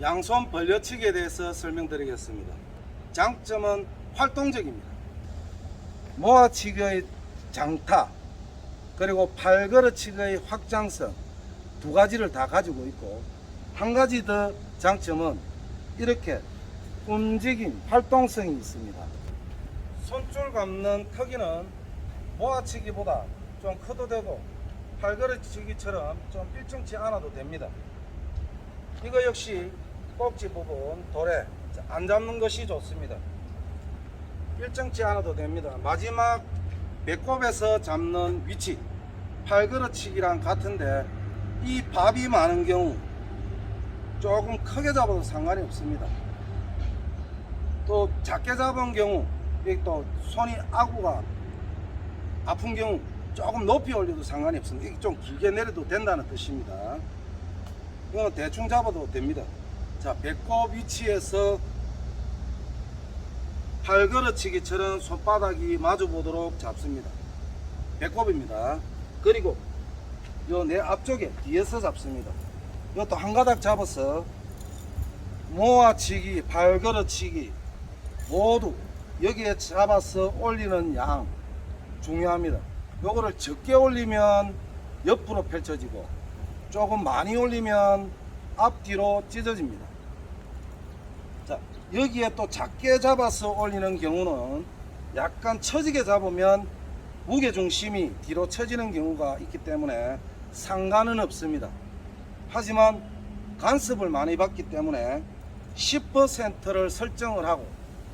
양손 벌려치기에 대해서 설명드리겠습니다. 장점은 활동적입니다. 모아치기의 장타 그리고 팔걸어치기의 확장성 두 가지를 다 가지고 있고 한 가지 더 장점은 이렇게 움직임, 활동성이 있습니다. 손줄 감는 크기는 모아치기보다 좀 커도 되고 팔걸어치기처럼 좀 일정치 않아도 됩니다. 이거 역시 꼭지 부분 돌에 안 잡는 것이 좋습니다. 일정치 않아도 됩니다. 마지막 배꼽에서 잡는 위치 팔걸어치기랑 같은데 이 밥이 많은 경우 조금 크게 잡아도 상관이 없습니다. 또 작게 잡은 경우 또 손이 아구가 아픈 경우 조금 높이 올려도 상관이 없습니다. 좀 길게 내려도 된다는 뜻입니다. 이건 대충 잡아도 됩니다. 자, 배꼽 위치에서 팔걸어치기처럼 손바닥이 마주 보도록 잡습니다. 배꼽입니다. 그리고 요 내 앞쪽에 뒤에서 잡습니다. 이것도 한 가닥 잡아서 모아치기, 발걸어치기 모두 여기에 잡아서 올리는 양 중요합니다. 요거를 적게 올리면 옆으로 펼쳐지고 조금 많이 올리면 앞뒤로 찢어집니다. 자, 여기에 또 작게 잡아서 올리는 경우는 약간 처지게 잡으면 무게 중심이 뒤로 처지는 경우가 있기 때문에 상관은 없습니다. 하지만 간섭을 많이 받기 때문에 10%를 설정을 하고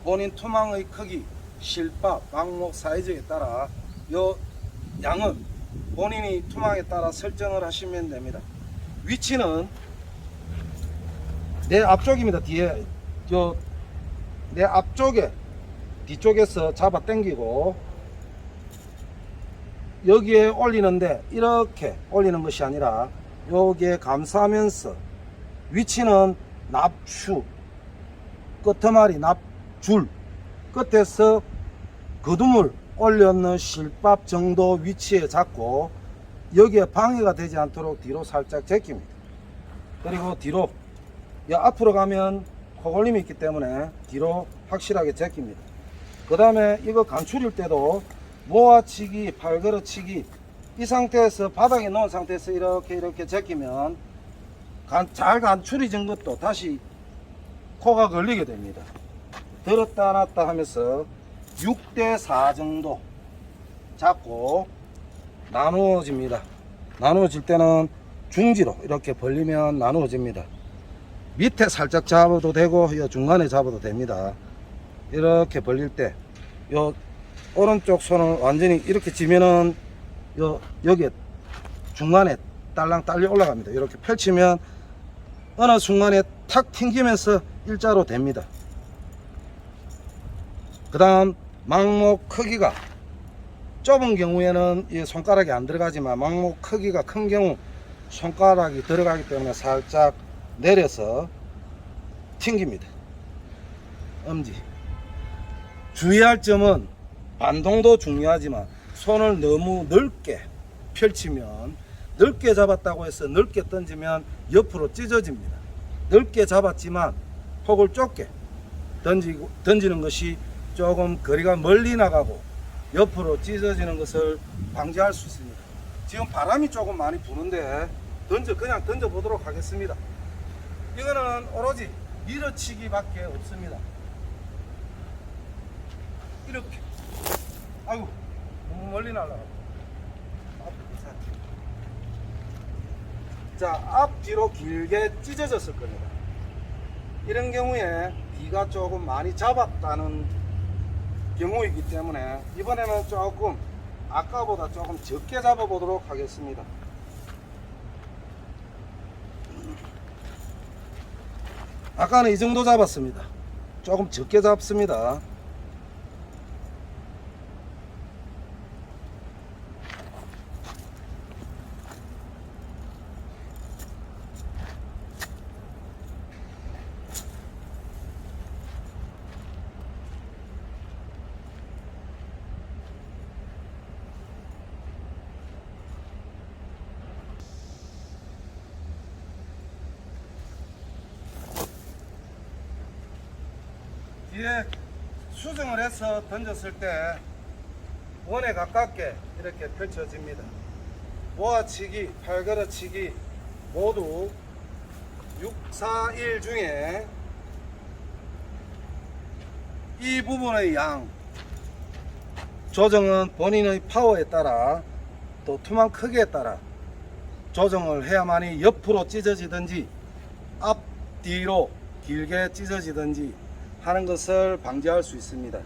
본인 투망의 크기, 실밥, 방목 사이즈에 따라 요 양은 본인이 투망에 따라 설정을 하시면 됩니다. 위치는 내 앞쪽입니다. 뒤에 저내 앞쪽에 뒤쪽에서 잡아 당기고 여기에 올리는데 이렇게 올리는 것이 아니라 여기에 감싸면서 위치는 납추 끝머리 납줄 끝에서 거둠을 올려놓는 실밥 정도 위치에 잡고 여기에 방해가 되지 않도록 뒤로 살짝 제낍니다. 그리고 뒤로 이 앞으로 가면 코골림이 있기 때문에 뒤로 확실하게 제낍니다. 그 다음에 이거 간출일 때도 모아치기, 팔걸어치기 이 상태에서 바닥에 놓은 상태에서 이렇게 이렇게 제끼면 간, 잘된 것도 다시 코가 걸리게 됩니다. 들었다 놨다 하면서 6대4 정도 잡고 나누어집니다. 나누어질 때는 중지로 이렇게 벌리면 나누어집니다. 밑에 살짝 잡아도 되고 요 중간에 잡아도 됩니다. 이렇게 벌릴 때 요 오른쪽 손을 완전히 이렇게 지면은 요 여기 중간에 딸랑 딸려 올라갑니다. 이렇게 펼치면 어느 순간에 탁 튕기면서 일자로 됩니다. 그 다음 망목 크기가 좁은 경우에는 이 손가락이 안 들어가지만 망목 크기가 큰 경우 손가락이 들어가기 때문에 살짝 내려서 튕깁니다. 엄지. 주의할 점은 반동도 중요하지만 손을 너무 넓게 펼치면 넓게 잡았다고 해서 넓게 던지면 옆으로 찢어집니다. 넓게 잡았지만 폭을 좁게 던지고, 던지는 것이 조금 거리가 멀리 나가고 옆으로 찢어지는 것을 방지할 수 있습니다. 지금 바람이 조금 많이 부는데 던져 그냥 던져 보도록 하겠습니다. 이거는 오로지 밀어치기밖에 없습니다. 이렇게. 아이고, 너무 멀리 날라가. 자, 앞뒤로 길게 찢어졌을 겁니다. 이런 경우에 비가 조금 많이 잡았다는 경우이기 때문에 이번에는 조금 아까보다 조금 적게 잡아보도록 하겠습니다. 아까는 이 정도 잡았습니다. 조금 적게 잡습니다. 뒤에 수정을 해서 던졌을 때 원에 가깝게 이렇게 펼쳐집니다. 모아치기, 팔걸어치기 모두 6, 4, 1 중에 이 부분의 양 조정은 본인의 파워에 따라 또 투망 크기에 따라 조정을 해야만이 옆으로 찢어지든지 앞 뒤로 길게 찢어지든지 하는 것을 방지할 수 있습니다.